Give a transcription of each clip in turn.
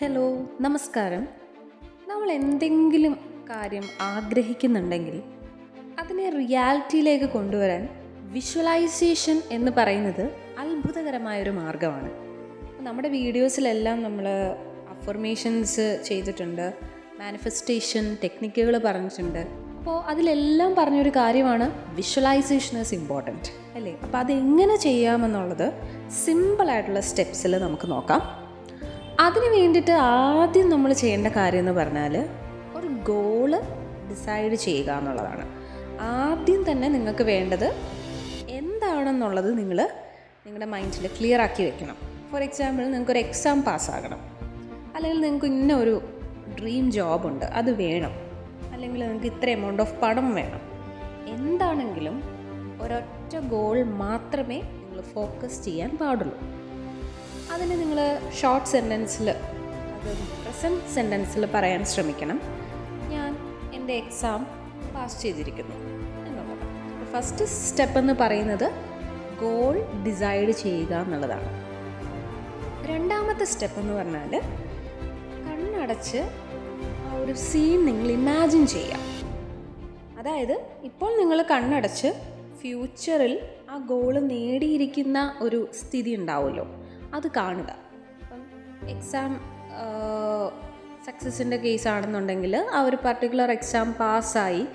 Hello നമസ്കാരം. നമ്മൾ എന്തെങ്കിലും കാര്യം ആഗ്രഹിക്കുന്നുണ്ടെങ്കിൽ അതിനെ റിയാലിറ്റിയിലേക്ക് കൊണ്ടുവരാൻ വിഷ്വലൈസേഷൻ എന്ന് പറയുന്നത് അത്ഭുതകരമായൊരു മാർഗമാണ് നമ്മുടെ വീഡിയോസിലെല്ലാം നമ്മൾ അഫർമേഷൻസ് ചെയ്തിട്ടുണ്ട് മാനിഫെസ്റ്റേഷൻ ടെക്നിക്കുകൾ പറഞ്ഞിട്ടുണ്ട്. അപ്പോൾ അതിലെല്ലാം പറഞ്ഞൊരു കാര്യമാണ് വിഷ്വലൈസേഷൻ ഈസ് ഇമ്പോർട്ടന്റ് അല്ലേ? അപ്പോൾ അതെങ്ങനെ ചെയ്യാമെന്നുള്ളത് സിമ്പിളായിട്ടുള്ള സ്റ്റെപ്സിൽ നമുക്ക് നോക്കാം. അതിന് വേണ്ടിയിട്ട് ആദ്യം നമ്മൾ ചെയ്യേണ്ട കാര്യം എന്ന് പറഞ്ഞാൽ ഒരു ഗോൾ ഡിസൈഡ് ചെയ്യുക എന്നുള്ളതാണ്. ആദ്യം തന്നെ നിങ്ങൾക്ക് വേണ്ടത് എന്താണെന്നുള്ളത് നിങ്ങൾ നിങ്ങളുടെ മൈൻഡിൽ ക്ലിയർ ആക്കി വെക്കണം. ഫോർ എക്സാമ്പിൾ നിങ്ങൾക്കൊരു എക്സാം പാസ്സാകണം അല്ലെങ്കിൽ നിങ്ങൾക്ക് ഇന്ന ഒരു ഡ്രീം ജോബുണ്ട് അത് വേണം. അല്ലെങ്കിൽ നിങ്ങൾക്ക് ഇത്ര എമൗണ്ട് ഓഫ് പണം വേണം. എന്താണെങ്കിലും ഒരൊറ്റ ഗോൾ മാത്രമേ നിങ്ങൾ ഫോക്കസ് ചെയ്യാൻ പാടുള്ളൂ. അതിന് നിങ്ങൾ ഷോർട്ട് സെന്റൻസിൽ അത് പ്രസന്റ് സെന്റൻസിൽ പറയാൻ ശ്രമിക്കണം. ഞാൻ എന്റെ എക്സാം പാസ് ചെയ്തിരിക്കുന്നു എന്നുള്ളത്. ഫസ്റ്റ് സ്റ്റെപ്പ് എന്ന് പറയുന്നത് ഗോൾ ഡിസൈഡ് ചെയ്യുക എന്നുള്ളതാണ്. രണ്ടാമത്തെ സ്റ്റെപ്പ് എന്ന് പറഞ്ഞാൽ കണ്ണടച്ച് ആ ഒരു സീൻ നിങ്ങൾ ഇമാജിൻ ചെയ്യുക. അതായത് ഇപ്പോൾ നിങ്ങൾ കണ്ണടച്ച് ഫ്യൂച്ചറിൽ ആ ഗോൾ നേടിയിരിക്കുന്ന ഒരു സ്ഥിതി ഉണ്ടാവുമല്ലോ. അത് കാണുക. അപ്പം എക്സാം സക്സസിന്റെ കേസ് ആണെന്നുണ്ടെങ്കിൽ ആ ഒരു പർട്ടിക്കുലർ എക്സാം പാസ്സായി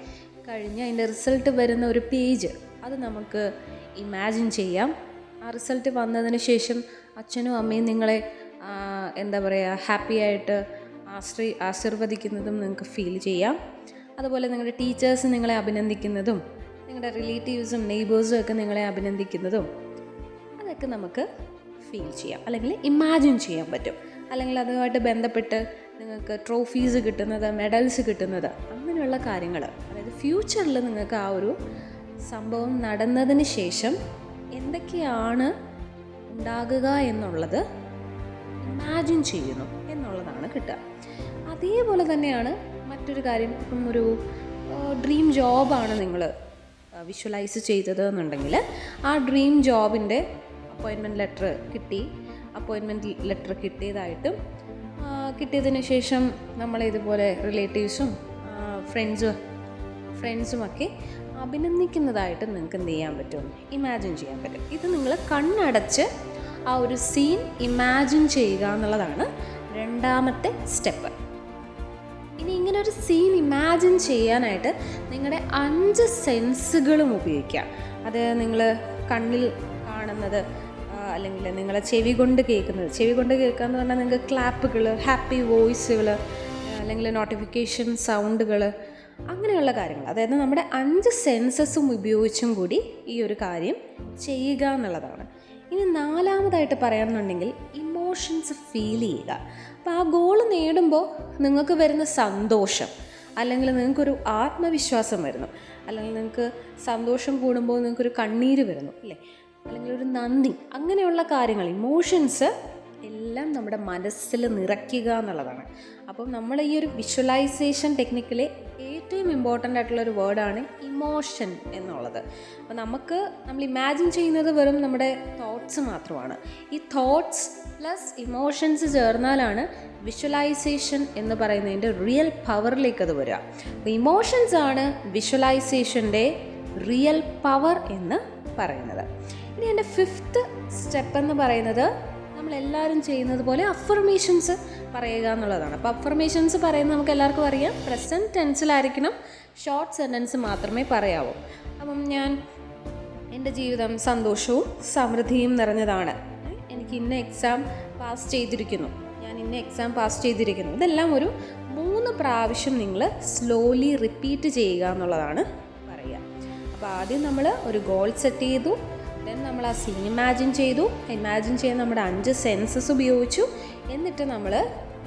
കഴിഞ്ഞ് അതിന്റെ റിസൾട്ട് വരുന്ന ഒരു പേജ് അത് നമുക്ക് ഇമാജിൻ ചെയ്യാം. ആ റിസൾട്ട് വന്നതിന് ശേഷം അച്ഛനും അമ്മയും നിങ്ങളെ എന്താ പറയുക ഹാപ്പി ആയിട്ട് ആശ്രീ ആശീർവദിക്കുന്നതും നിങ്ങൾക്ക് ഫീൽ ചെയ്യാം. അതുപോലെ നിങ്ങളുടെ ടീച്ചേഴ്സ് നിങ്ങളെ അഭിനന്ദിക്കുന്നതും നിങ്ങളുടെ റിലേറ്റീവ്സും നെയ്ബേഴ്സും ഒക്കെ നിങ്ങളെ അഭിനന്ദിക്കുന്നതും അതൊക്കെ നമുക്ക് ഫീൽ ചെയ്യാം. അല്ലെങ്കിൽ ഇമാജിൻ ചെയ്യാൻ പറ്റും. അല്ലെങ്കിൽ അതുമായിട്ട് ബന്ധപ്പെട്ട് നിങ്ങൾക്ക് ട്രോഫീസ് കിട്ടുന്നത് മെഡൽസ് കിട്ടുന്നത് അങ്ങനെയുള്ള കാര്യങ്ങൾ അതായത് ഫ്യൂച്ചറിൽ നിങ്ങൾക്ക് ആ ഒരു സംഭവം നടന്നതിന് ശേഷം എന്തൊക്കെയാണ് ഉണ്ടാകുക എന്നുള്ളത് ഇമാജിൻ ചെയ്യുന്നു എന്നുള്ളതാണ് കിട്ടുക. അതേപോലെ തന്നെയാണ് മറ്റൊരു കാര്യം. ഇപ്പം ഒരു ഡ്രീം ജോബാണ് നിങ്ങൾ വിഷ്വലൈസ് ചെയ്തത് എന്നുണ്ടെങ്കിൽ ആ ഡ്രീം ജോബിന്റെ അപ്പോയിൻമെന്റ് ലെറ്റർ കിട്ടി. അപ്പോയിൻമെന്റ് ലെറ്റർ കിട്ടിയതായിട്ടും കിട്ടിയതിന് ശേഷം നമ്മൾ ഇതുപോലെ റിലേറ്റീവ്സും ഫ്രണ്ട്സും ഫ്രണ്ട്സുമൊക്കെ അഭിനന്ദിക്കുന്നതായിട്ട് നിങ്ങൾക്ക് എന്ത് ചെയ്യാൻ പറ്റും? ഇമാജിൻ ചെയ്യാൻ പറ്റും. ഇത് നിങ്ങൾ കണ്ണടച്ച് ആ ഒരു സീൻ ഇമാജിൻ ചെയ്യുക എന്നുള്ളതാണ് രണ്ടാമത്തെ സ്റ്റെപ്പ്. ഇനി ഇങ്ങനെ ഒരു സീൻ ഇമാജിൻ ചെയ്യാനായിട്ട് നിങ്ങളുടെ അഞ്ച് സെൻസുകളും ഉപയോഗിക്കുക. അത് നിങ്ങൾ കണ്ണിൽ കാണുന്നത് അല്ലെങ്കിൽ നിങ്ങളെ ചെവി കൊണ്ട് കേൾക്കുന്നത്. ചെവി കൊണ്ട് കേൾക്കുക എന്ന് പറഞ്ഞാൽ നിങ്ങൾക്ക് ക്ലാപ്പുകൾ ഹാപ്പി വോയിസുകൾ അല്ലെങ്കിൽ നോട്ടിഫിക്കേഷൻ സൗണ്ടുകൾ അങ്ങനെയുള്ള കാര്യങ്ങൾ. അതായത് നമ്മുടെ അഞ്ച് സെൻസസും ഉപയോഗിച്ചും കൂടി ഈ ഒരു കാര്യം ചെയ്യുക എന്നുള്ളതാണ്. ഇനി നാലാമതായിട്ട് പറയാമെന്നുണ്ടെങ്കിൽ ഇമോഷൻസ് ഫീൽ ചെയ്യുക. അപ്പോൾ ആ ഗോൾ നേടുമ്പോൾ നിങ്ങൾക്ക് വരുന്ന സന്തോഷം അല്ലെങ്കിൽ നിങ്ങൾക്കൊരു ആത്മവിശ്വാസം വരുന്നു. അല്ലെങ്കിൽ നിങ്ങൾക്ക് സന്തോഷം കൂടുമ്പോൾ നിങ്ങൾക്കൊരു കണ്ണീര് വരുന്നു അല്ലേ? അല്ലെങ്കിൽ ഒരു നന്ദി അങ്ങനെയുള്ള കാര്യങ്ങൾ ഇമോഷൻസ് എല്ലാം നമ്മുടെ മനസ്സിൽ നിറയ്ക്കുക എന്നുള്ളതാണ്. അപ്പം നമ്മൾ ഈ ഒരു വിഷ്വലൈസേഷൻ ടെക്നിക്കിലെ ഏറ്റവും ഇമ്പോർട്ടന്റ് ആയിട്ടുള്ള ഒരു വേർഡാണ് ഇമോഷൻ എന്നുള്ളത്. അപ്പോൾ നമുക്ക് നമ്മൾ ഇമാജിൻ ചെയ്യുന്നത് വെറും നമ്മുടെ തോട്ട്സ് മാത്രമാണ്. ഈ തോട്ട്സ് പ്ലസ് ഇമോഷൻസ് ചേർന്നാലാണ് വിഷ്വലൈസേഷൻ എന്ന് പറയുന്നതിന്റെ റിയൽ പവറിലേക്ക് അത് വരിക. അപ്പോൾ ഇമോഷൻസ് ആണ് വിഷ്വലൈസേഷന്റെ റിയൽ പവർ എന്ന് പറയുന്നത്. ഇനി എന്റെ ഫിഫ്ത്ത് സ്റ്റെപ്പ് എന്ന് പറയുന്നത് നമ്മളെല്ലാവരും ചെയ്യുന്നത് പോലെ അഫർമേഷൻസ് പറയുക എന്നുള്ളതാണ്. അപ്പോൾ അഫർമേഷൻസ് പറയുന്നത് നമുക്ക് എല്ലാവർക്കും അറിയാം. പ്രസന്റ് ടെൻസിലായിരിക്കണം ഷോർട്ട് സെന്റൻസ് മാത്രമേ പറയാവൂ. അപ്പം ഞാൻ എന്റെ ജീവിതം സന്തോഷവും സമൃദ്ധിയും നിറഞ്ഞതാണ്. എനിക്ക് ഇന്ന എക്സാം പാസ് ചെയ്തിരിക്കുന്നു. ഞാൻ ഇന്ന എക്സാം പാസ് ചെയ്തിരിക്കുന്നു. ഇതെല്ലാം ഒരു മൂന്ന് പ്രാവശ്യം നിങ്ങൾ സ്ലോലി റിപ്പീറ്റ് ചെയ്യുക എന്നുള്ളതാണ്. അപ്പോൾ ആദ്യം നമ്മൾ ഒരു ഗോൾ സെറ്റ് ചെയ്തു. ദെൻ നമ്മൾ ആ സീൻ ഇമാജിൻ ചെയ്തു. ഇമാജിൻ ചെയ്യാൻ നമ്മുടെ അഞ്ച് സെൻസസ് ഉപയോഗിച്ചു. എന്നിട്ട് നമ്മൾ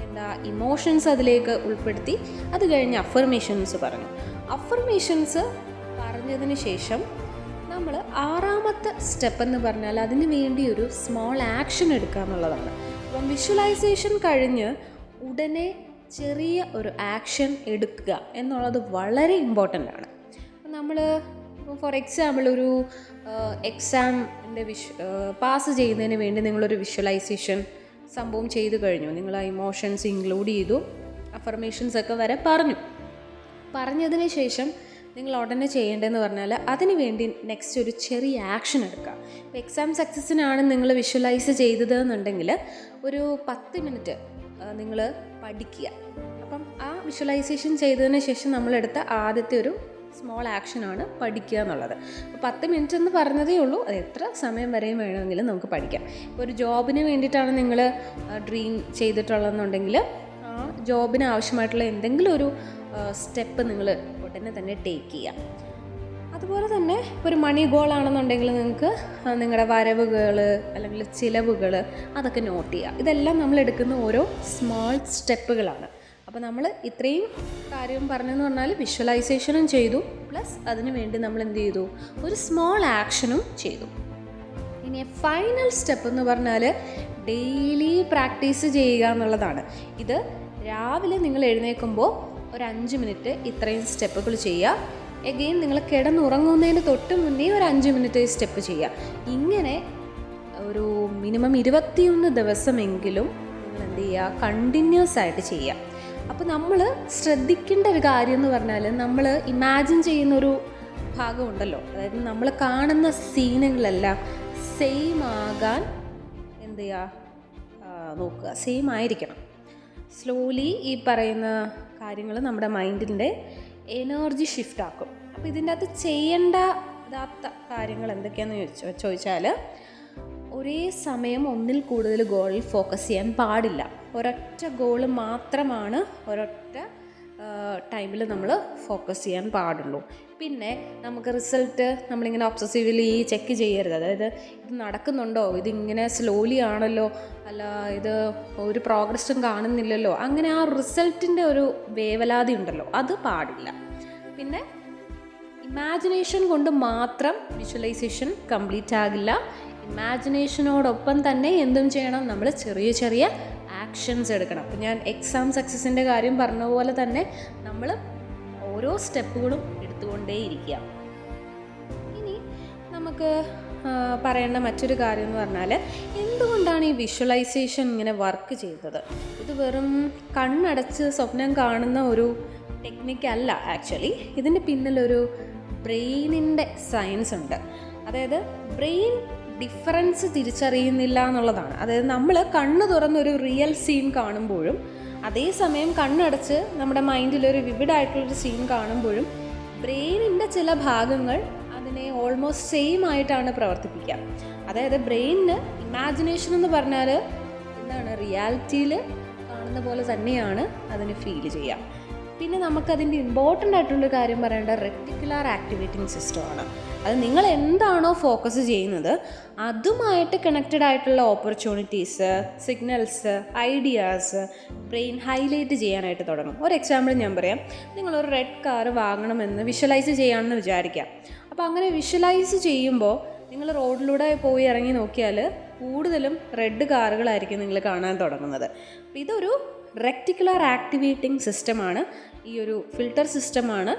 എന്താ ഇമോഷൻസ് അതിലേക്ക് ഉൾപ്പെടുത്തി. അത് കഴിഞ്ഞ് അഫർമേഷൻസ് പറഞ്ഞു. അഫർമേഷൻസ് പറഞ്ഞതിന് ശേഷം നമ്മൾ ആറാമത്തെ സ്റ്റെപ്പ് എന്ന് പറഞ്ഞാൽ അതിന് വേണ്ടി ഒരു സ്മോൾ ആക്ഷൻ എടുക്കുക എന്നുള്ളതാണ്. അപ്പം വിഷ്വലൈസേഷൻ കഴിഞ്ഞ് ഉടനെ ചെറിയ ഒരു ആക്ഷൻ എടുക്കുക എന്നുള്ളത് വളരെ ഇമ്പോർട്ടന്റ് ആണ്. നമ്മൾ ഫോർ എക്സാമ്പിൾ ഒരു എക്സാമിന്റെ വിഷ് പാസ് ചെയ്യുന്നതിന് വേണ്ടി നിങ്ങളൊരു വിഷ്വലൈസേഷൻ സംഭവം ചെയ്തു കഴിഞ്ഞു. നിങ്ങൾ ആ ഇമോഷൻസ് ഇൻക്ലൂഡ് ചെയ്തു. അഫർമേഷൻസ് ഒക്കെ വരെ പറഞ്ഞു. പറഞ്ഞതിന് ശേഷം നിങ്ങൾ ഉടനെ ചെയ്യേണ്ടതെന്ന് പറഞ്ഞാൽ അതിന് വേണ്ടി നെക്സ്റ്റ് ഒരു ചെറിയ ആക്ഷൻ എടുക്കുക ഇപ്പോൾ എക്സാം സക്സസ്സിനാണ് നിങ്ങൾ വിഷ്വലൈസ് ചെയ്തത് എന്നുണ്ടെങ്കിൽ ഒരു പത്ത് മിനിറ്റ് നിങ്ങൾ പഠിക്കുക. അപ്പം ആ വിഷ്വലൈസേഷൻ ചെയ്തതിന് ശേഷം നമ്മളെടുത്ത ആദ്യത്തെ ഒരു സ്മോൾ ആക്ഷനാണ് പഠിക്കുക എന്നുള്ളത്. പത്ത് മിനിറ്റ് എന്ന് പറഞ്ഞതേ ഉള്ളൂ. അത് എത്ര സമയം വരെയും വേണമെങ്കിലും നമുക്ക് പഠിക്കാം. ഇപ്പോൾ ഒരു ജോബിന് വേണ്ടിയിട്ടാണ് നിങ്ങൾ ഡ്രീം ചെയ്തിട്ടുള്ളതെന്നുണ്ടെങ്കിൽ ആ ജോബിന് ആവശ്യമായിട്ടുള്ള എന്തെങ്കിലും ഒരു സ്റ്റെപ്പ് നിങ്ങൾ ഉടനെ തന്നെ ടേക്ക് ചെയ്യാം അതുപോലെ തന്നെ ഒരു മണി ഗോൾ ആണെന്നുണ്ടെങ്കിൽ നിങ്ങൾക്ക് നിങ്ങളുടെ വരവുകൾ അല്ലെങ്കിൽ ചിലവുകൾ അതൊക്കെ നോട്ട് ചെയ്യുക. ഇതെല്ലാം നമ്മൾ എടുക്കുന്ന ഓരോ സ്മോൾ സ്റ്റെപ്പുകളാണ് അപ്പോൾ നമ്മൾ ഇത്രയും കാര്യം പറഞ്ഞെന്ന് പറഞ്ഞാൽ വിഷ്വലൈസേഷനും ചെയ്തു. പ്ലസ് അതിന് വേണ്ടി നമ്മൾ എന്ത് ചെയ്തു? ഒരു സ്മോൾ ആക്ഷനും ചെയ്തു. ഇനി ഫൈനൽ സ്റ്റെപ്പ് എന്ന് പറഞ്ഞാൽ ഡെയിലി പ്രാക്ടീസ് ചെയ്യുക എന്നുള്ളതാണ്. ഇത് രാവിലെ നിങ്ങൾ എഴുന്നേൽക്കുമ്പോൾ ഒരു അഞ്ച് മിനിറ്റ് ഇത്രയും സ്റ്റെപ്പുകൾ ചെയ്യുക. എഗെയിൻ നിങ്ങൾ കിടന്നുറങ്ങുന്നതിന് തൊട്ട് മുന്നേ ഒരു അഞ്ച് മിനിറ്റ് സ്റ്റെപ്പ് ചെയ്യുക. ഇങ്ങനെ ഒരു മിനിമം ഇരുപത്തിയൊന്ന് ദിവസമെങ്കിലും നിങ്ങൾ എന്ത് ചെയ്യുക? കണ്ടിന്യൂസ് ആയിട്ട് ചെയ്യുക. അപ്പോൾ നമ്മൾ ശ്രദ്ധിക്കേണ്ട ഒരു കാര്യം എന്ന് പറഞ്ഞാൽ നമ്മൾ ഇമാജിൻ ചെയ്യുന്നൊരു ഭാഗമുണ്ടല്ലോ. അതായത് നമ്മൾ കാണുന്ന സീനുകളെല്ലാം സെയിം ആകാൻ എന്ത് ചെയ്യുക നോക്കുക. സെയിം ആയിരിക്കണം. സ്ലോലി ഈ പറയുന്ന കാര്യങ്ങൾ നമ്മുടെ മൈൻഡിന്റെ എനർജി ഷിഫ്റ്റ് ആക്കും. അപ്പോൾ ഇതിന്റെ അകത്ത് ചെയ്യേണ്ടതാത്ത കാര്യങ്ങൾ എന്തൊക്കെയാണെന്ന് ചോദിച്ചു ചോദിച്ചാൽ ഒരേ സമയം ഒന്നിൽ കൂടുതൽ ഗോളിൽ ഫോക്കസ് ചെയ്യാൻ പാടില്ല. ഒരൊറ്റ ഗോൾ മാത്രമാണ് ഒരൊറ്റ ടൈമിൽ നമ്മൾ ഫോക്കസ് ചെയ്യാൻ പാടുള്ളൂ. പിന്നെ നമുക്ക് റിസൾട്ട് നമ്മളിങ്ങനെ ഒബ്സസീവ്ലി ചെക്ക് ചെയ്യരുത്. അതായത് ഇത് നടക്കുന്നുണ്ടോ? ഇതിങ്ങനെ സ്ലോലി ആണല്ലോ? അല്ല ഇത് ഒരു പ്രോഗ്രസ്സും കാണുന്നില്ലല്ലോ? അങ്ങനെ ആ റിസൾട്ടിന്റെ ഒരു വേവലാതി ഉണ്ടല്ലോ. അത് പാടില്ല. പിന്നെ ഇമാജിനേഷൻ കൊണ്ട് മാത്രം വിഷ്വലൈസേഷൻ കംപ്ലീറ്റ് ആകില്ല. ഇമാജിനേഷനോടൊപ്പം തന്നെ എന്തും ചെയ്യണം. നമ്മൾ ചെറിയ ചെറിയ ആക്ഷൻസ് എടുക്കണം. അപ്പോൾ ഞാൻ എക്സാം സക്സസിന്റെ കാര്യം പറഞ്ഞ പോലെ തന്നെ നമ്മൾ ഓരോ സ്റ്റെപ്പുകളും എടുത്തുകൊണ്ടേയിരിക്കുക. ഇനി നമുക്ക് പറയേണ്ട മറ്റൊരു കാര്യം എന്ന് പറഞ്ഞാൽ എന്തുകൊണ്ടാണ് ഈ വിഷ്വലൈസേഷൻ ഇങ്ങനെ വർക്ക് ചെയ്തത്? ഇത് വെറും കണ്ണടച്ച് സ്വപ്നം കാണുന്ന ഒരു ടെക്നിക്ക് അല്ല ആക്ച്വലി ഇതിന്റെ പിന്നിലൊരു ബ്രെയിനിന്റെ സയൻസ് ഉണ്ട്. അതായത് ബ്രെയിൻ ഡിഫറൻസ് തിരിച്ചറിയുന്നില്ല എന്നുള്ളതാണ്. അതായത് നമ്മൾ കണ്ണ് തുറന്നൊരു റിയൽ സീൻ കാണുമ്പോഴും അതേസമയം കണ്ണടച്ച് നമ്മുടെ മൈൻഡിലൊരു വിവിഡായിട്ടുള്ളൊരു സീൻ കാണുമ്പോഴും ബ്രെയിനിന്റെ ചില ഭാഗങ്ങൾ അതിനെ ഓൾമോസ്റ്റ് സെയിം ആയിട്ടാണ് പ്രവർത്തിപ്പിക്കുക. അതായത് ബ്രെയിനിന് ഇമാജിനേഷൻ എന്ന് പറഞ്ഞാൽ എന്താണ്? റിയാലിറ്റിയിൽ കാണുന്ന പോലെ തന്നെയാണ് അതിന് ഫീൽ ചെയ്യുക. പിന്നെ നമുക്കതിന്റെ ഇമ്പോർട്ടന്റ് ആയിട്ടുള്ള കാര്യം പറയേണ്ട റെക്ടിക്കുലാർ ആക്ടിവേറ്റിംഗ് സിസ്റ്റമാണ് അത് നിങ്ങൾ എന്താണോ ഫോക്കസ് ചെയ്യുന്നത് അതുമായിട്ട് കണക്റ്റഡ് ആയിട്ടുള്ള opportunities signals ideas brain highlight ചെയ്യാനായിട്ട് തുടങ്ങും. ഒരു എക്സാമ്പിൾ ഞാൻ പറയാം. നിങ്ങളൊരു റെഡ് കാർ വാങ്ങണമെന്ന് വിഷ്വലൈസ് ചെയ്യാമെന്ന് വിചാരിക്കാം. അപ്പോൾ അങ്ങനെ വിഷ്വലൈസ് ചെയ്യുമ്പോൾ നിങ്ങൾ റോഡിലൂടെ പോയി ഇറങ്ങി നോക്കിയാൽ കൂടുതലും റെഡ് കാറുകളായിരിക്കും നിങ്ങൾ കാണാൻ തുടങ്ങുന്നത്. ഇതൊരു റെക്ടിക്കുലർ ആക്ടിവേറ്റിംഗ് സിസ്റ്റമാണ് ഈ ഒരു ഫിൽട്ടർ സിസ്റ്റമാണ്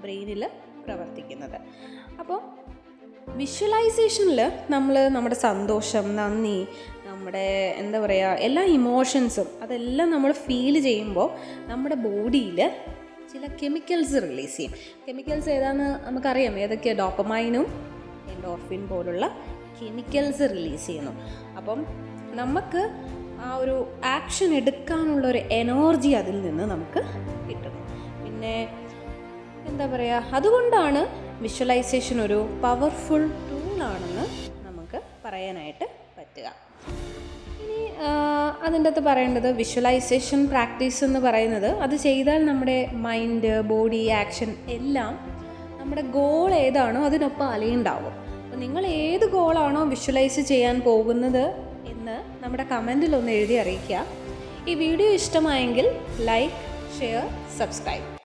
ബ്രെയിനിൽ പ്രവർത്തിക്കുന്നത്. അപ്പോൾ വിഷ്വലൈസേഷനിൽ നമ്മൾ നമ്മുടെ സന്തോഷം നന്ദി നമ്മുടെ എന്താ പറയുക എല്ലാ ഇമോഷൻസും അതെല്ലാം നമ്മൾ ഫീൽ ചെയ്യുമ്പോൾ നമ്മുടെ ബോഡിയിൽ ചില കെമിക്കൽസ് റിലീസ് ചെയ്യും. കെമിക്കൽസ് ഏതാണെന്ന് നമുക്കറിയാം. ഏതൊക്കെയാണ് ഡോപ്പമൈനും എൻഡോർഫിൻ പോലുള്ള കെമിക്കൽസ് റിലീസ് ചെയ്യുന്നു. അപ്പം നമുക്ക് ആ ഒരു ആക്ഷൻ എടുക്കാനുള്ള ഒരു എനർജി അതിൽ നിന്ന് നമുക്ക് കിട്ടും പിന്നെ എന്താ പറയുക അതുകൊണ്ടാണ് വിഷ്വലൈസേഷൻ ഒരു പവർഫുൾ ടൂളാണെന്ന് നമുക്ക് പറയാനായിട്ട് പറ്റുക. ഇനി അതിന്റെ അകത്ത് പറയേണ്ടത് വിഷ്വലൈസേഷൻ പ്രാക്ടീസ് എന്ന് പറയുന്നത് അത് ചെയ്താൽ നമ്മുടെ മൈൻഡ് ബോഡി ആക്ഷൻ എല്ലാം നമ്മുടെ ഗോൾ ഏതാണോ അതിനൊപ്പം അലയുണ്ടാവും. അപ്പോൾ നിങ്ങൾ ഏത് ഗോളാണോ വിഷ്വലൈസ് ചെയ്യാൻ പോകുന്നത് എന്ന് നമ്മുടെ കമന്റിൽ ഒന്ന് എഴുതി അറിയിക്കുക. ഈ വീഡിയോ ഇഷ്ടമായെങ്കിൽ ലൈക്ക് ഷെയർ സബ്സ്ക്രൈബ്